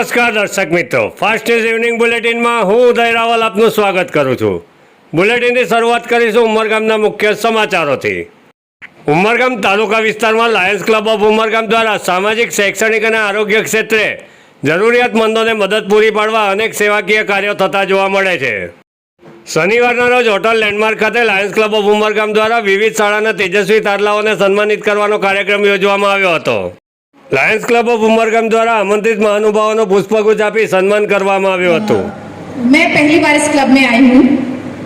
નમસ્કાર દર્શક મિત્રો. ફાસ્ટ ઇઝ ઇવનિંગ બુલેટિનમાં હું ઉદય રાવલ આપનું સ્વાગત કરું છું. બુલેટિનની શરૂઆત કરીશું ઉમરગામના મુખ્ય સમાચારોથી. ઉમરગામ તાલુકા વિસ્તારમાં લાયન્સ ક્લબ ઓફ ઉમરગામ દ્વારા સામાજિક, શૈક્ષણિક અને આરોગ્ય ક્ષેત્રે જરૂરિયાતમંદોને મદદ પૂરી પાડવા અનેક સેવાકીય કાર્યો થતા જોવા મળે છે. શનિવારના રોજ હોટલ લેન્ડમાર્ક ખાતે લાયન્સ ક્લબ ઓફ ઉમરગામ દ્વારા વિવિધ શાળાના તેજસ્વી તારલાઓને સન્માનિત કરવાનો કાર્યક્રમ યોજવામાં આવ્યો હતો. લાયન્સ ક્લબ ઓફ ઉમરગામ દ્વારા આમંત્રિત મહાનુભાવોનો પુષ્પગુચ્છ આપી સન્માન કરવામાં આવ્યું હતું मैं पहली बार इस क्लब में आई हूँ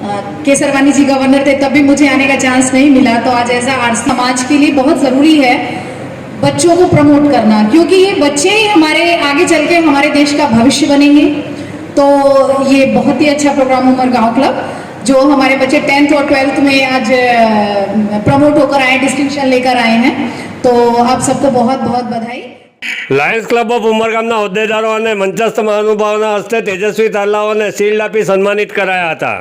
अ, केसरवानी जी गवर्नर थे तब भी मुझे आने का चांस नहीं मिला तो आज ऐसा आज समाज के लिए बहुत ज़रूरी है बच्चों को प्रमोट करना क्योंकि ये बच्चे ही हमारे आगे चल के हमारे देश का भविष्य बनेंगे तो ये बहुत ही अच्छा प्रोग्राम उमर गांव क्लब जो हमारे बच्चे टेंथ और ट्वेल्थ में आज प्रमोट होकर आए डिस्टिंक्शन लेकर आए हैं तो आप सबको बहुत बहुत बधाई લાયન્સ ક્લબ ઓફ ઉમરગામના હોદ્દેદારો અને મંચસ્થ મહાનુભાવોના હસ્તે તેજસ્વી તારલાઓને શિલ્ડ આપી સન્માનિત કરાયા હતા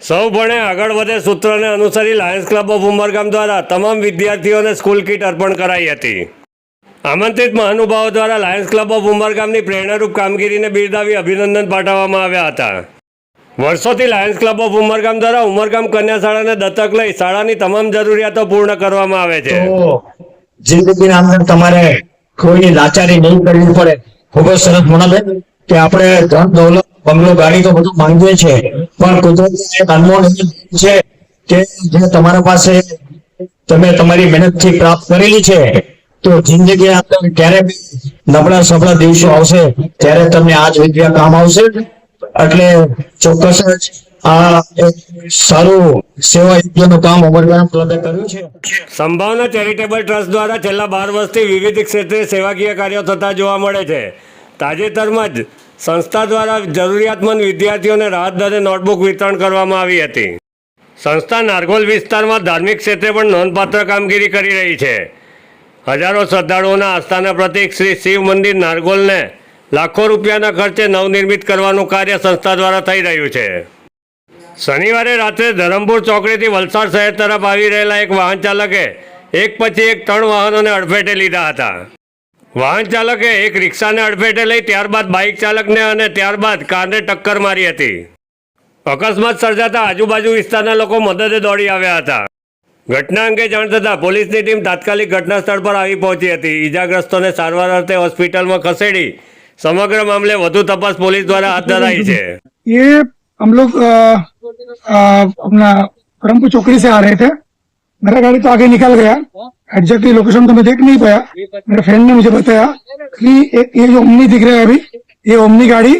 સૌ ભણે આગળ વધે સૂત્રને અનુસરી લાયન્સ ક્લબ ઓફ ઉમરગામ દ્વારા તમામ વિદ્યાર્થીઓને સ્કૂલ કીટ અર્પણ કરાઈ હતી આમંત્રિત મહાનુભાવો દ્વારા લાયન્સ ક્લબ ઓફ ઉમરગામની પ્રેરણારૂપ કામગીરીને બિરદાવી અભિનંદન પાઠવવામાં આવ્યા હતા વર્ષોથી લાયન્સ ક્લબ ઓફ ઉમરગામ દ્વારા ઉમરગામ કન્યા શાળાને દત્તક લઈ શાળાની તમામ જરૂરિયાતો પૂર્ણ કરવામાં આવે છે તો જિંદગીના અંદર તમારે કોઈની લાચારી નહીં કરવી પડે. ખૂબ જ સરસ મોનાબેન કે આપણે ધન, દોલત, બંગલો, ગાડી તો બધું માંગીએ છે પણ કુદરતી અનમોલ છે કે જે તમારા પાસે તમે તમારી મહેનતથી પ્રાપ્ત કરેલી છે. તો જિંદગી અંદર ક્યારે નબળા સબળા દિવસો આવશે, ત્યારે તમને આ જ વિદ્યા કામ આવશે. એટલે ચોક્કસ જ આ સારું કામ સંભાવના ચેરિટેબલ ટ્રસ્ટ દ્વારા છેલ્લા બાર વર્ષથી વિવિધ ક્ષેત્રે સેવાકીય કાર્યો થતા જોવા મળે છે. તાજેતરમાં જ સંસ્થા દ્વારા જરૂરિયાતમંદ વિદ્યાર્થીઓને રાહત દરે નોટબુક વિતરણ કરવામાં આવી હતી. સંસ્થા નારગોલ વિસ્તારમાં ધાર્મિક ક્ષેત્રે પણ નોંધપાત્ર કામગીરી કરી રહી છે. હજારો શ્રદ્ધાળુઓના આસ્થાના પ્રતિક શ્રી શિવ મંદિર નારગોલને લાખો રૂપિયાના ખર્ચે નવનિર્મિત કરવાનું કાર્ય સંસ્થા દ્વારા થઈ રહ્યું છે. શનિવારે રાત્રે ધરમપુર ચોકડીથી વલસાડ શહેર તરફ આવી રહેલા એક વાહન ચાલકે એક પછી એક ત્રણ વાહનોને અડફેટે લીધા હતા. વાહન ચાલકે એક રિક્ષાને અડફેટે લઈ ત્યારબાદ બાઇક ચાલકને અને ત્યારબાદ કારને ટક્કર મારી હતી. અકસ્માત સર્જાતા આજુબાજુ વિસ્તારના લોકો મદદે દોડી આવ્યા હતા. ઘટના અંગે જાણ થતાં પોલીસની ટીમ તાત્કાલિક ઘટના સ્થળ પર આવી પહોંચી હતી. ઈજાગ્રસ્તોને સારવાર અર્થે હોસ્પિટલમાં ખસેડી સમગ્ર મામલે વધુ તપાસ પોલીસ દ્વારા હાથ ધરાઈ છે. हम लोग अपना ब्रह्मपुर चौकड़ी से आ रहे थे। मेरा गाड़ी तो आगे निकल गया। एग्जैक्टली लोकेशन तो मैं देख नहीं पाया। मेरे फ्रेंड ने मुझे बताया कि एक ये जो ओमनी दिख रहा है अभी ये ओमनी गाड़ी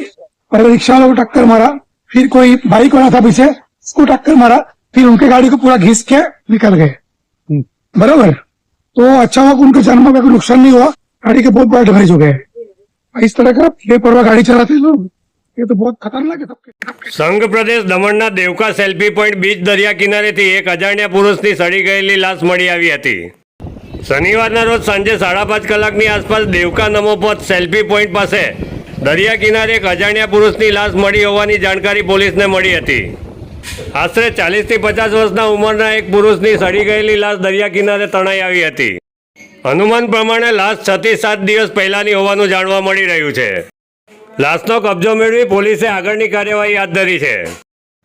पहले रिक्शा वालों को टक्कर मारा। फिर कोई बाइक वाला था पीछे उसको टक्कर मारा। फिर उनके गाड़ी को पूरा घिस के निकल गए। बराबर? तो अच्छा हुआ उनके जन्म में कोई नुकसान नहीं हुआ। गाड़ी के बहुत बड़ा डैमेज हो गए। इस तरह का बेपरवाह गाड़ी चलाते लोग। ये तो बहुत खतरनाक है सबके સંઘ પ્રદેશ દમણના દેવકા સેલ્ફી પોઈન્ટ બીચ દરિયા કિનારેથી એક અજાણ્યા પુરુષની સડી ગયેલી લાશ મળી આવી હતી શનિવારના રોજ સાંજે સાડા પાંચ કલાકની આસપાસ દેવકા નમોપથ સેલ્ફી પોઈન્ટ પાસે દરિયા કિનારે એક અજાણ્યા પુરુષની લાશ મળી હોવાની જાણકારી પોલીસને મળી હતી આશરે ચાલીસથી પચાસ વર્ષના ઉંમરના એક પુરુષની સડી ગયેલી લાશ દરિયા કિનારે તણાઈ આવી હતી અનુમાન પ્રમાણે લાશ છ થી સાત દિવસ પહેલાની હોવાનું જાણવા મળી રહ્યું છે લાશનો કબજો મેળવી પોલીસે આગળની કાર્યવાહી હાથ ધરી છે.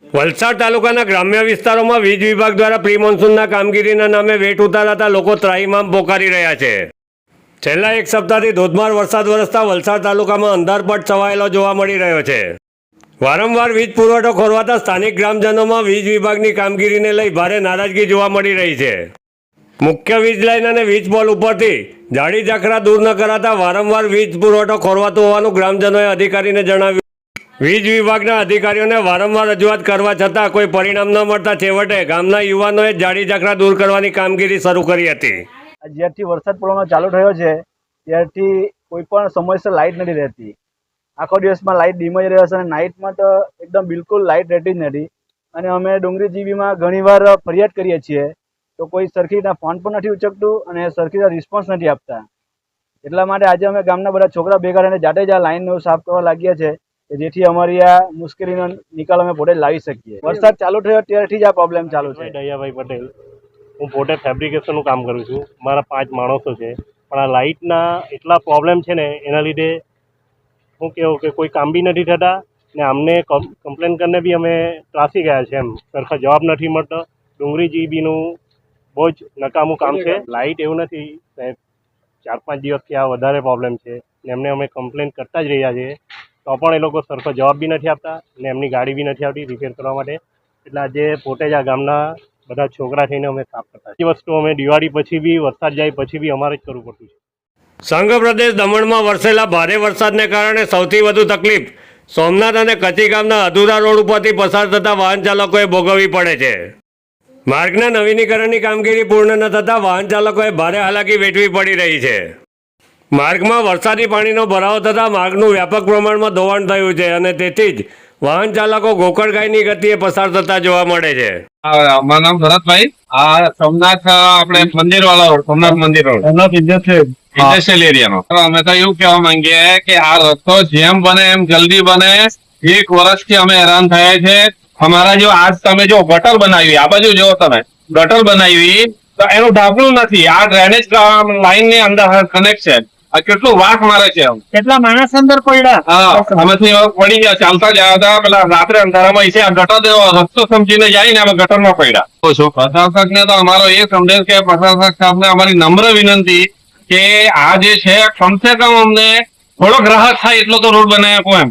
વલસાડ તાલુકાના ગ્રામ્ય વિસ્તારોમાં વીજ વિભાગ દ્વારા પ્રી મોન્સૂનના કામગીરીના નામે વેટ ઉતારાતા લોકો ત્રાહીમામ પોકારી રહ્યા છે. છેલ્લા એક સપ્તાહથી ધોધમાર વરસાદ વરસતા વલસાડ તાલુકામાં અંધારપટ છવાયેલો જોવા મળી રહ્યો છે. વારંવાર વીજ પુરવઠો ખોરવાતા સ્થાનિક ગ્રામજનોમાં વીજ વિભાગની કામગીરીને લઈ ભારે નારાજગી જોવા મળી રહી છે. મુખ્ય વીજ લાઇન અને વીજ પોલ ઉપરથી જાડી ઝાખરા દૂર ન કરાતા વારંવાર વીજ પુરવઠો ખોરવાતો હોવાનું ગ્રામજનોએ અધિકારીને જણાવ્યું. વીજ વિભાગના અધિકારીઓને વારંવાર રજૂઆત કરવા છતાં કોઈ પરિણામ ન મળતા છેવટે ગામના યુવાનોએ જાડી ઝાખરા દૂર કરવાની કામગીરી શરૂ કરી હતી. જ્યારથી વરસાદ પડવાનો ચાલુ થયો છે, ત્યારથી કોઈ પણ સમયસર લાઇટ નથી રહેતી. આખો દિવસમાં લાઇટ ડીમ જ રહે છે અને નાઇટમાં તો એકદમ બિલકુલ લાઇટ રહેતી જ નથી. અને અમે ડુંગરી જીબીમાં ઘણીવાર ફરિયાદ કરીએ છીએ તો કોઈ સરખી રીતના ફોન પણ નથી ઉચકતું અને સરખી રીતના રિસ્પોન્સ નથી આપતા. એટલા માટે આજે અમે ગામના બધા છોકરા ભેગા થઈને જાતે જ આ લાઈન સાફ કરવા લાગ્યા છે કે જેથી અમારી આ મુશ્કેલીનો નિકાલ અમે પોતે લાવી શકીએ. વરસાદ ચાલુ થયો ત્યારથી જ આ પ્રોબ્લેમ ચાલુ છે. દયાભાઈ પટેલ. હું પોતે ફેબ્રિકેશનનું કામ કરું છું. મારા પાંચ માણસો છે. પણ આ લાઇટના એટલા પ્રોબ્લેમ છે ને, એના લીધે હું કહેવું કે કોઈ કામ બી નથી થતા ને અમને કમ્પ્લેન કરીને બી અમે ત્રાસી ગયા છે એમ. સરખા જવાબ નથી મળતો. ડુંગળી જીબીનું બહુ જ નકામું કામ છે. લાઇટ એવું નથી. સાહેબ ચાર પાંચ દિવસથી આ વધારે પ્રોબ્લેમ છે ને એમને અમે કમ્પ્લેન કરતા જ રહ્યા છીએ. તો પણ એ લોકો સરખો જવાબ બી નથી આપતા ને એમની ગાડી બી નથી આવતી રિપેર કરવા માટે. એટલે આજે પોતે જ આ ગામના બધા છોકરા થઈને અમે સાફ કરતા એ વસ્તુ અમે દિવાળી પછી બી વરસાદ જાય પછી બી અમારે જ કરવું પડતું છે. સંઘ પ્રદેશ દમણમાં વરસેલા ભારે વરસાદને કારણે સૌથી વધુ તકલીફ સોમનાથ અને કચ્છી ગામના અધૂરા રોડ ઉપરથી પસાર થતા વાહન ચાલકોએ ભોગવવી પડે છે. માર્ગના નવીનીકરણની કામગીરી પૂર્ણ ન થતાં વાહન ચાલકોએ ભારે હાલાકી વેઠવી પડી રહી છે. માર્ગમાં વરસાદી પાણીનો ભરાવો થતાં માર્ગનું વ્યાપક પ્રમાણમાં ધોવાણ થયું છે અને તેથી જ વાહન ચાલકો ગોકળગાયની ગતિએ પસાર થતા જોવા મળે છે. મારું નામ ભરતભાઈ. આ સોમનાથ આપણે મંદિર વાળા રોડ સોમનાથ મંદિર રોડ. સોમનાથ ઇન્ડસ્ટ્રીયલ એરિયાનો અમે તો એવું કહેવા માંગીએ કે આ રસ્તો જેમ બને એમ જલ્દી બને. એક વર્ષથી અમે હેરાન થયા છે. અમારા જો આજ તમે જો ગટર બનાવી આ બાજુ જો તમે ગટર બનાવી તો એનું ઢાંકણું નથી. આ ડ્રેનેજ લાઈનની અંદર કનેક્ટ છે. આ કેટલું વાક મારે છે કેટલા માણસ અંદર પડ્યા? હા અમે પડી ગયા ચાલતા ગયા હતા પેલા રાત્રે અંધારામાં છે ગટર દેવો રસ્તો સમજીને જાય ને અમે ગટરમાં પડ્યા. છો પ્રશાસક ને તો અમારો એ સંદેશ કે પ્રશાસક સાહેબને અમારી નમ્ર વિનંતી કે આ જે છે કમસે કમ અમને થોડોક રાહત થાય એટલો તો રોડ બનાવી આપો એમ.